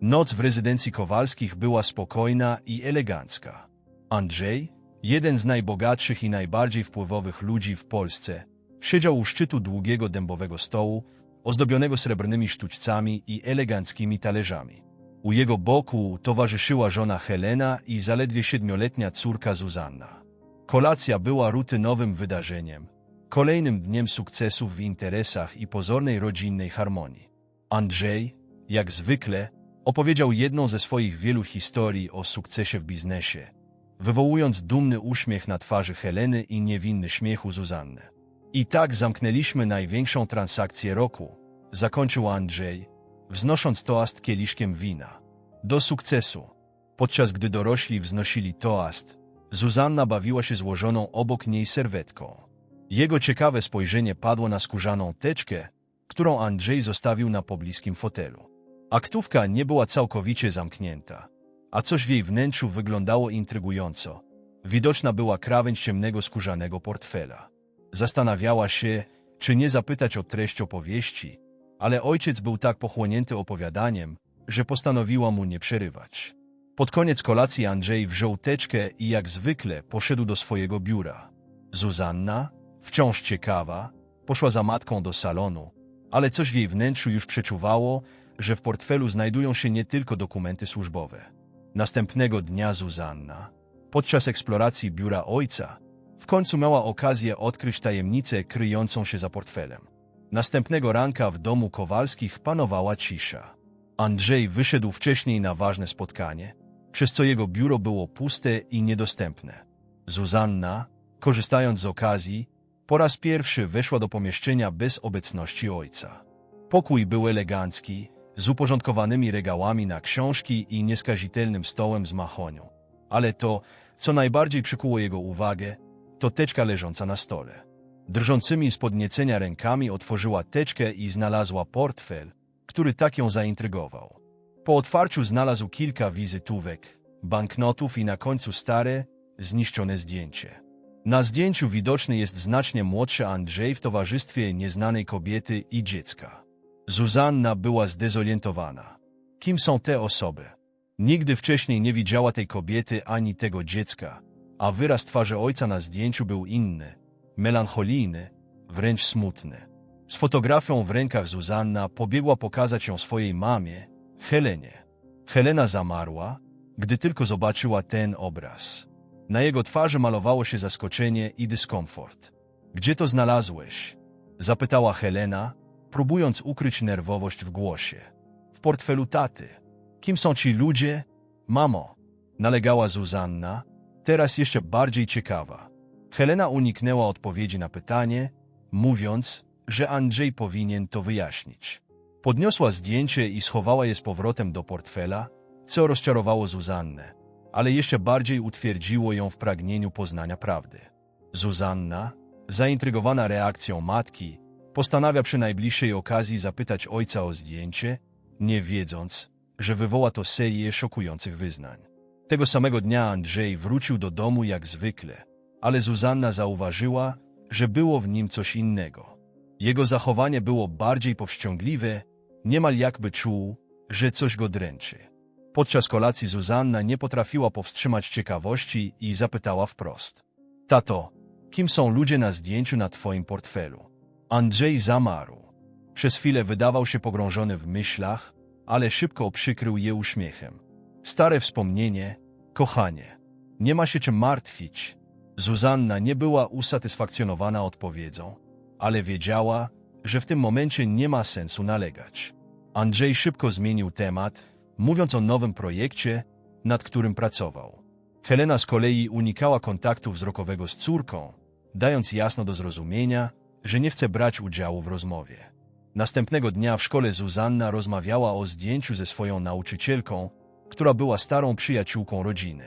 Noc w rezydencji Kowalskich była spokojna i elegancka. Andrzej, jeden z najbogatszych i najbardziej wpływowych ludzi w Polsce, siedział u szczytu długiego dębowego stołu, ozdobionego srebrnymi sztućcami i eleganckimi talerzami. U jego boku towarzyszyła żona Helena i zaledwie siedmioletnia córka Zuzanna. Kolacja była rutynowym wydarzeniem, kolejnym dniem sukcesów w interesach i pozornej rodzinnej harmonii. Andrzej, jak zwykle, opowiedział jedną ze swoich wielu historii o sukcesie w biznesie, wywołując dumny uśmiech na twarzy Heleny i niewinny śmiech u Zuzanny. I tak zamknęliśmy największą transakcję roku, zakończył Andrzej, wznosząc toast kieliszkiem wina. Do sukcesu. Podczas gdy dorośli wznosili toast, Zuzanna bawiła się złożoną obok niej serwetką. Jego ciekawe spojrzenie padło na skórzaną teczkę, którą Andrzej zostawił na pobliskim fotelu. Aktówka nie była całkowicie zamknięta, a coś w jej wnętrzu wyglądało intrygująco. Widoczna była krawędź ciemnego skórzanego portfela. Zastanawiała się, czy nie zapytać o treść opowieści, ale ojciec był tak pochłonięty opowiadaniem, że postanowiła mu nie przerywać. Pod koniec kolacji Andrzej wziął teczkę i jak zwykle poszedł do swojego biura. Zuzanna, wciąż ciekawa, poszła za matką do salonu, ale coś w jej wnętrzu już przeczuwało, że w portfelu znajdują się nie tylko dokumenty służbowe. Następnego dnia Zuzanna, podczas eksploracji biura ojca, w końcu miała okazję odkryć tajemnicę kryjącą się za portfelem. Następnego ranka w domu Kowalskich panowała cisza. Andrzej wyszedł wcześniej na ważne spotkanie, przez co jego biuro było puste i niedostępne. Zuzanna, korzystając z okazji, po raz pierwszy weszła do pomieszczenia bez obecności ojca. Pokój był elegancki, z uporządkowanymi regałami na książki i nieskazitelnym stołem z mahonią. Ale to, co najbardziej przykuło jego uwagę, to teczka leżąca na stole. Drżącymi z podniecenia rękami otworzyła teczkę i znalazła portfel, który tak ją zaintrygował. Po otwarciu znalazł kilka wizytówek, banknotów i na końcu stare, zniszczone zdjęcie. Na zdjęciu widoczny jest znacznie młodszy Andrzej w towarzystwie nieznanej kobiety i dziecka. Zuzanna była zdezorientowana. Kim są te osoby? Nigdy wcześniej nie widziała tej kobiety ani tego dziecka, a wyraz twarzy ojca na zdjęciu był inny, melancholijny, wręcz smutny. Z fotografią w rękach Zuzanna pobiegła pokazać ją swojej mamie, Helenie. Helena zamarła, gdy tylko zobaczyła ten obraz. Na jego twarzy malowało się zaskoczenie i dyskomfort. Gdzie to znalazłeś? Zapytała Helena, próbując ukryć nerwowość w głosie. W portfelu taty. Kim są ci ludzie? Mamo, nalegała Zuzanna, teraz jeszcze bardziej ciekawa. Helena uniknęła odpowiedzi na pytanie, mówiąc, że Andrzej powinien to wyjaśnić. Podniosła zdjęcie i schowała je z powrotem do portfela, co rozczarowało Zuzannę, ale jeszcze bardziej utwierdziło ją w pragnieniu poznania prawdy. Zuzanna, zaintrygowana reakcją matki, postanawia przy najbliższej okazji zapytać ojca o zdjęcie, nie wiedząc, że wywoła to serię szokujących wyznań. Tego samego dnia Andrzej wrócił do domu jak zwykle, ale Zuzanna zauważyła, że było w nim coś innego. Jego zachowanie było bardziej powściągliwe, niemal jakby czuł, że coś go dręczy. Podczas kolacji Zuzanna nie potrafiła powstrzymać ciekawości i zapytała wprost. Tato, kim są ludzie na zdjęciu na twoim portfelu? Andrzej zamarł. Przez chwilę wydawał się pogrążony w myślach, ale szybko przykrył je uśmiechem. Stare wspomnienie, kochanie. Nie ma się czym martwić. Zuzanna nie była usatysfakcjonowana odpowiedzią, ale wiedziała, że w tym momencie nie ma sensu nalegać. Andrzej szybko zmienił temat, mówiąc o nowym projekcie, nad którym pracował. Helena z kolei unikała kontaktu wzrokowego z córką, dając jasno do zrozumienia, że nie chce brać udziału w rozmowie. Następnego dnia w szkole Zuzanna rozmawiała o zdjęciu ze swoją nauczycielką, która była starą przyjaciółką rodziny.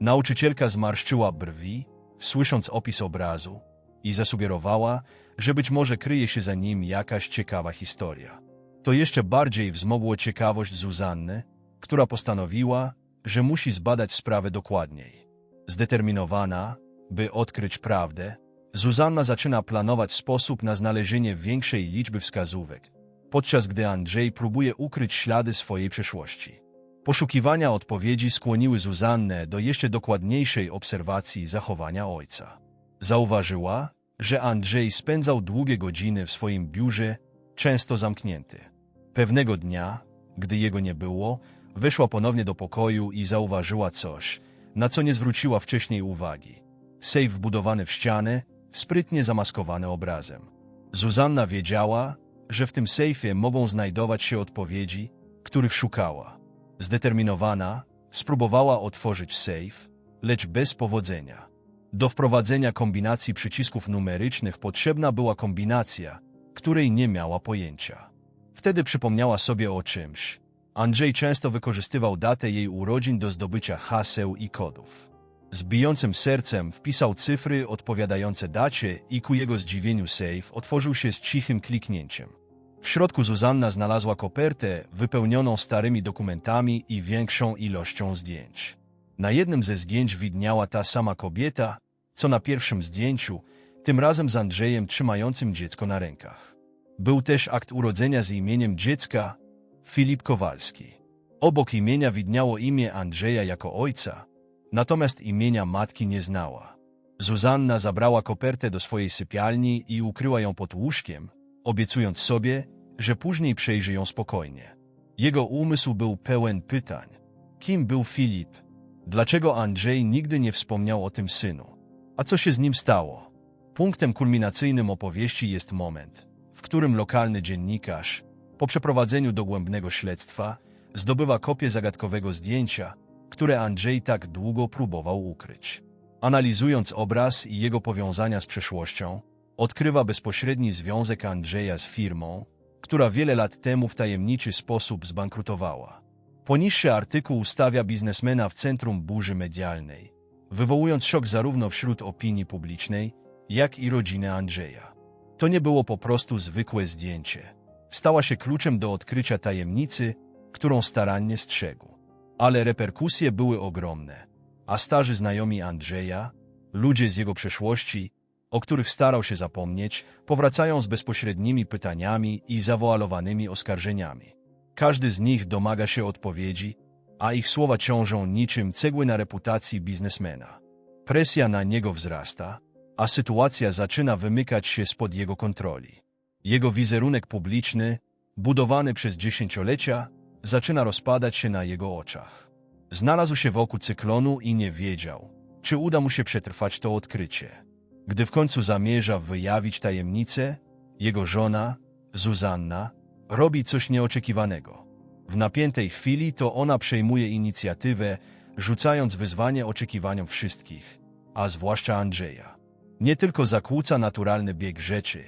Nauczycielka zmarszczyła brwi, słysząc opis obrazu, i zasugerowała, że być może kryje się za nim jakaś ciekawa historia. To jeszcze bardziej wzmogło ciekawość Zuzanny, która postanowiła, że musi zbadać sprawę dokładniej. Zdeterminowana, by odkryć prawdę, Zuzanna zaczyna planować sposób na znalezienie większej liczby wskazówek, podczas gdy Andrzej próbuje ukryć ślady swojej przeszłości. Poszukiwania odpowiedzi skłoniły Zuzannę do jeszcze dokładniejszej obserwacji zachowania ojca. Zauważyła, że Andrzej spędzał długie godziny w swoim biurze, często zamknięty. Pewnego dnia, gdy jego nie było, weszła ponownie do pokoju i zauważyła coś, na co nie zwróciła wcześniej uwagi. Sejf wbudowany w ścianę, sprytnie zamaskowany obrazem. Zuzanna wiedziała, że w tym sejfie mogą znajdować się odpowiedzi, których szukała. Zdeterminowana, spróbowała otworzyć sejf, lecz bez powodzenia. Do wprowadzenia kombinacji przycisków numerycznych potrzebna była kombinacja, której nie miała pojęcia. Wtedy przypomniała sobie o czymś. Andrzej często wykorzystywał datę jej urodzin do zdobycia haseł i kodów. Z bijącym sercem wpisał cyfry odpowiadające dacie i ku jego zdziwieniu sejf otworzył się z cichym kliknięciem. W środku Zuzanna znalazła kopertę wypełnioną starymi dokumentami i większą ilością zdjęć. Na jednym ze zdjęć widniała ta sama kobieta, co na pierwszym zdjęciu, tym razem z Andrzejem trzymającym dziecko na rękach. Był też akt urodzenia z imieniem dziecka Filip Kowalski. Obok imienia widniało imię Andrzeja jako ojca, natomiast imienia matki nie znała. Zuzanna zabrała kopertę do swojej sypialni i ukryła ją pod łóżkiem, obiecując sobie, że później przejrzy ją spokojnie. Jego umysł był pełen pytań. Kim był Filip? Dlaczego Andrzej nigdy nie wspomniał o tym synu? A co się z nim stało? Punktem kulminacyjnym opowieści jest moment, w którym lokalny dziennikarz, po przeprowadzeniu dogłębnego śledztwa, zdobywa kopię zagadkowego zdjęcia, które Andrzej tak długo próbował ukryć. Analizując obraz i jego powiązania z przeszłością, odkrywa bezpośredni związek Andrzeja z firmą, która wiele lat temu w tajemniczy sposób zbankrutowała. Poniższy artykuł stawia biznesmena w centrum burzy medialnej, wywołując szok zarówno wśród opinii publicznej, jak i rodziny Andrzeja. To nie było po prostu zwykłe zdjęcie. Stała się kluczem do odkrycia tajemnicy, którą starannie strzegł. Ale reperkusje były ogromne, a starzy znajomi Andrzeja, ludzie z jego przeszłości, o których starał się zapomnieć, powracają z bezpośrednimi pytaniami i zawoalowanymi oskarżeniami. Każdy z nich domaga się odpowiedzi, a ich słowa ciążą niczym cegły na reputacji biznesmena. Presja na niego wzrasta, a sytuacja zaczyna wymykać się spod jego kontroli. Jego wizerunek publiczny, budowany przez dziesięciolecia, zaczyna rozpadać się na jego oczach. Znalazł się wokół cyklonu i nie wiedział, czy uda mu się przetrwać to odkrycie. Gdy w końcu zamierza wyjawić tajemnicę, jego żona, Zuzanna, robi coś nieoczekiwanego. W napiętej chwili to ona przejmuje inicjatywę, rzucając wyzwanie oczekiwaniom wszystkich, a zwłaszcza Andrzeja. Nie tylko zakłóca naturalny bieg rzeczy,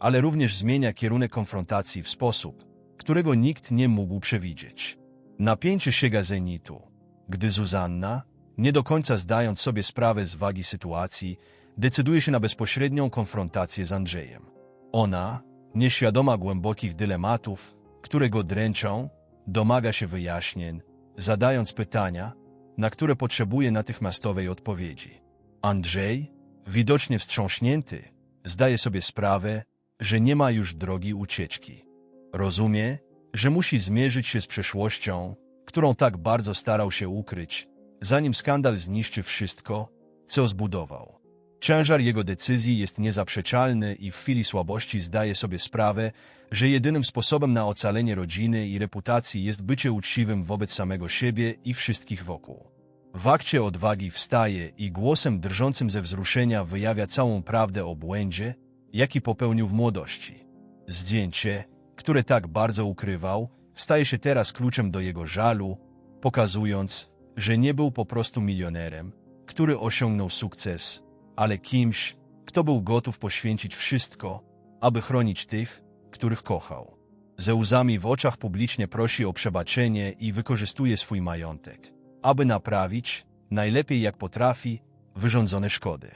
ale również zmienia kierunek konfrontacji w sposób, którego nikt nie mógł przewidzieć. Napięcie sięga zenitu, gdy Zuzanna, nie do końca zdając sobie sprawę z wagi sytuacji, decyduje się na bezpośrednią konfrontację z Andrzejem. Ona, nieświadoma głębokich dylematów, które go dręczą, domaga się wyjaśnień, zadając pytania, na które potrzebuje natychmiastowej odpowiedzi. Andrzej, widocznie wstrząśnięty, zdaje sobie sprawę, że nie ma już drogi ucieczki. Rozumie, że musi zmierzyć się z przeszłością, którą tak bardzo starał się ukryć, zanim skandal zniszczy wszystko, co zbudował. Ciężar jego decyzji jest niezaprzeczalny i w chwili słabości zdaje sobie sprawę, że jedynym sposobem na ocalenie rodziny i reputacji jest bycie uczciwym wobec samego siebie i wszystkich wokół. W akcie odwagi wstaje i głosem drżącym ze wzruszenia wyjawia całą prawdę o błędzie, jaki popełnił w młodości. Zdjęcie, które tak bardzo ukrywał, staje się teraz kluczem do jego żalu, pokazując, że nie był po prostu milionerem, który osiągnął sukces, ale kimś, kto był gotów poświęcić wszystko, aby chronić tych, których kochał. Ze łzami w oczach publicznie prosi o przebaczenie i wykorzystuje swój majątek, aby naprawić, najlepiej jak potrafi, wyrządzone szkody.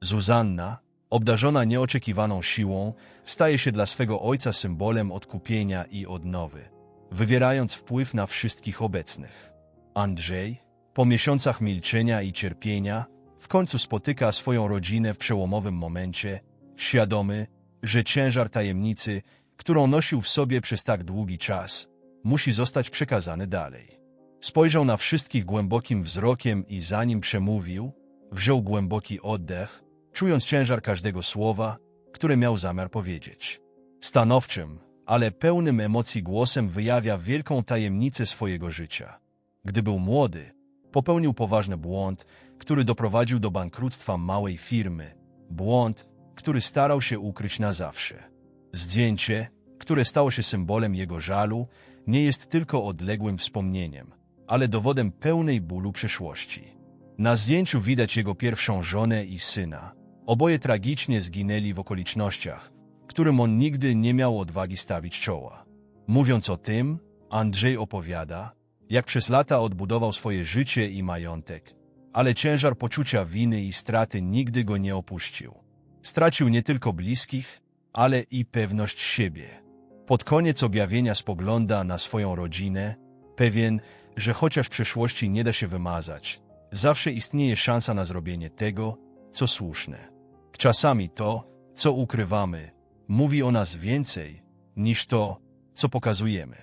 Zuzanna, obdarzona nieoczekiwaną siłą, staje się dla swego ojca symbolem odkupienia i odnowy, wywierając wpływ na wszystkich obecnych. Andrzej, po miesiącach milczenia i cierpienia, w końcu spotyka swoją rodzinę w przełomowym momencie, świadomy, że ciężar tajemnicy, którą nosił w sobie przez tak długi czas, musi zostać przekazany dalej. Spojrzał na wszystkich głębokim wzrokiem i zanim przemówił, wziął głęboki oddech, czując ciężar każdego słowa, które miał zamiar powiedzieć. Stanowczym, ale pełnym emocji głosem wyjawia wielką tajemnicę swojego życia. Gdy był młody, popełnił poważny błąd, który doprowadził do bankructwa małej firmy. Błąd, który starał się ukryć na zawsze. Zdjęcie, które stało się symbolem jego żalu, nie jest tylko odległym wspomnieniem, ale dowodem pełnej bólu przeszłości. Na zdjęciu widać jego pierwszą żonę i syna. Oboje tragicznie zginęli w okolicznościach, którym on nigdy nie miał odwagi stawić czoła. Mówiąc o tym, Andrzej opowiada, jak przez lata odbudował swoje życie i majątek, ale ciężar poczucia winy i straty nigdy go nie opuścił. Stracił nie tylko bliskich, ale i pewność siebie. Pod koniec objawienia spogląda na swoją rodzinę, pewien, że chociaż przeszłości nie da się wymazać, zawsze istnieje szansa na zrobienie tego, co słuszne. Czasami to, co ukrywamy, mówi o nas więcej niż to, co pokazujemy.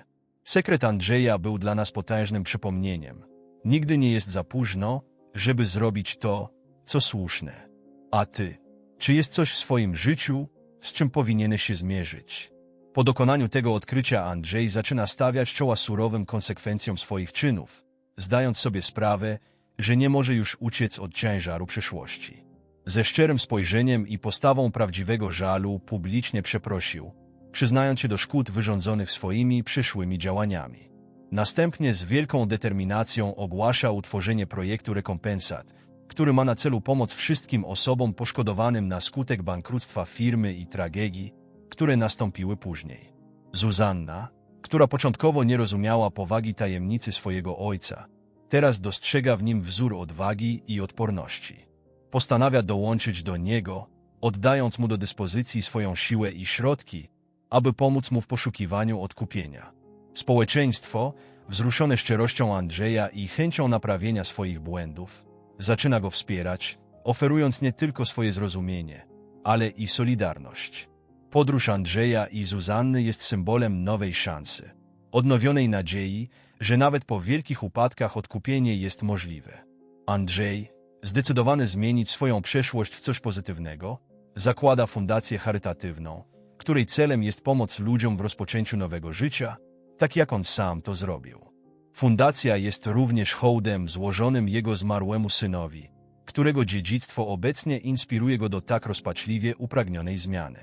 Sekret Andrzeja był dla nas potężnym przypomnieniem. Nigdy nie jest za późno, żeby zrobić to, co słuszne. A ty, czy jest coś w swoim życiu, z czym powinieneś się zmierzyć? Po dokonaniu tego odkrycia Andrzej zaczyna stawiać czoła surowym konsekwencjom swoich czynów, zdając sobie sprawę, że nie może już uciec od ciężaru przyszłości. Ze szczerym spojrzeniem i postawą prawdziwego żalu publicznie przeprosił, przyznając się do szkód wyrządzonych swoimi przyszłymi działaniami. Następnie z wielką determinacją ogłasza utworzenie projektu rekompensat, który ma na celu pomoc wszystkim osobom poszkodowanym na skutek bankructwa firmy i tragedii, które nastąpiły później. Zuzanna, która początkowo nie rozumiała powagi tajemnicy swojego ojca, teraz dostrzega w nim wzór odwagi i odporności. Postanawia dołączyć do niego, oddając mu do dyspozycji swoją siłę i środki, aby pomóc mu w poszukiwaniu odkupienia. Społeczeństwo, wzruszone szczerością Andrzeja i chęcią naprawienia swoich błędów, zaczyna go wspierać, oferując nie tylko swoje zrozumienie, ale i solidarność. Podróż Andrzeja i Zuzanny jest symbolem nowej szansy, odnowionej nadziei, że nawet po wielkich upadkach odkupienie jest możliwe. Andrzej, zdecydowany zmienić swoją przeszłość w coś pozytywnego, zakłada fundację charytatywną, której celem jest pomoc ludziom w rozpoczęciu nowego życia, tak jak on sam to zrobił. Fundacja jest również hołdem złożonym jego zmarłemu synowi, którego dziedzictwo obecnie inspiruje go do tak rozpaczliwie upragnionej zmiany.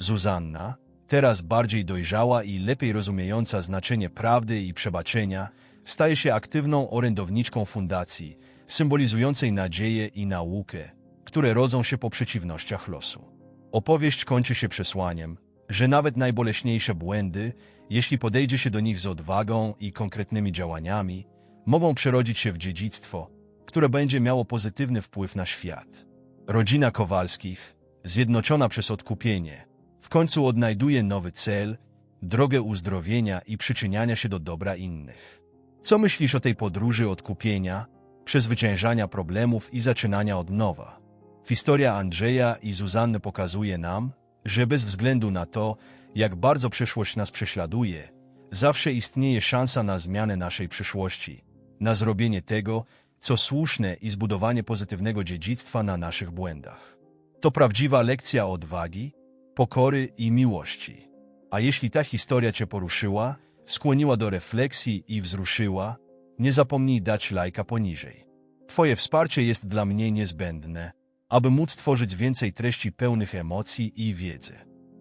Zuzanna, teraz bardziej dojrzała i lepiej rozumiejąca znaczenie prawdy i przebaczenia, staje się aktywną orędowniczką fundacji, symbolizującej nadzieję i naukę, które rodzą się po przeciwnościach losu. Opowieść kończy się przesłaniem, że nawet najboleśniejsze błędy, jeśli podejdzie się do nich z odwagą i konkretnymi działaniami, mogą przerodzić się w dziedzictwo, które będzie miało pozytywny wpływ na świat. Rodzina Kowalskich, zjednoczona przez odkupienie, w końcu odnajduje nowy cel, drogę uzdrowienia i przyczyniania się do dobra innych. Co myślisz o tej podróży odkupienia, przezwyciężania problemów i zaczynania od nowa? Historia Andrzeja i Zuzanny pokazuje nam, że bez względu na to, jak bardzo przeszłość nas prześladuje, zawsze istnieje szansa na zmianę naszej przyszłości, na zrobienie tego, co słuszne i zbudowanie pozytywnego dziedzictwa na naszych błędach. To prawdziwa lekcja odwagi, pokory i miłości. A jeśli ta historia Cię poruszyła, skłoniła do refleksji i wzruszyła, nie zapomnij dać lajka poniżej. Twoje wsparcie jest dla mnie niezbędne, aby móc tworzyć więcej treści pełnych emocji i wiedzy.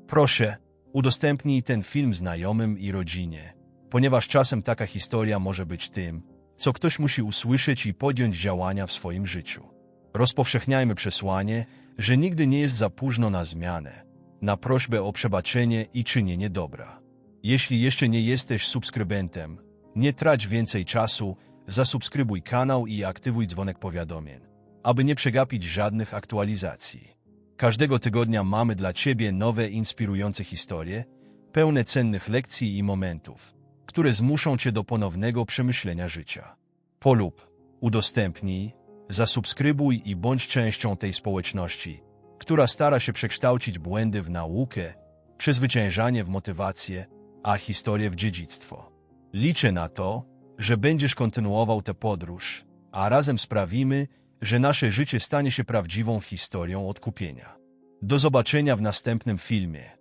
Proszę, udostępnij ten film znajomym i rodzinie, ponieważ czasem taka historia może być tym, co ktoś musi usłyszeć i podjąć działania w swoim życiu. Rozpowszechniajmy przesłanie, że nigdy nie jest za późno na zmianę, na prośbę o przebaczenie i czynienie dobra. Jeśli jeszcze nie jesteś subskrybentem, nie trać więcej czasu, zasubskrybuj kanał i aktywuj dzwonek powiadomień aby nie przegapić żadnych aktualizacji. Każdego tygodnia mamy dla Ciebie nowe, inspirujące historie, pełne cennych lekcji i momentów, które zmuszą Cię do ponownego przemyślenia życia. Polub, udostępnij, zasubskrybuj i bądź częścią tej społeczności, która stara się przekształcić błędy w naukę, przezwyciężanie w motywację, a historię w dziedzictwo. Liczę na to, że będziesz kontynuował tę podróż, a razem sprawimy, że nasze życie stanie się prawdziwą historią odkupienia. Do zobaczenia w następnym filmie.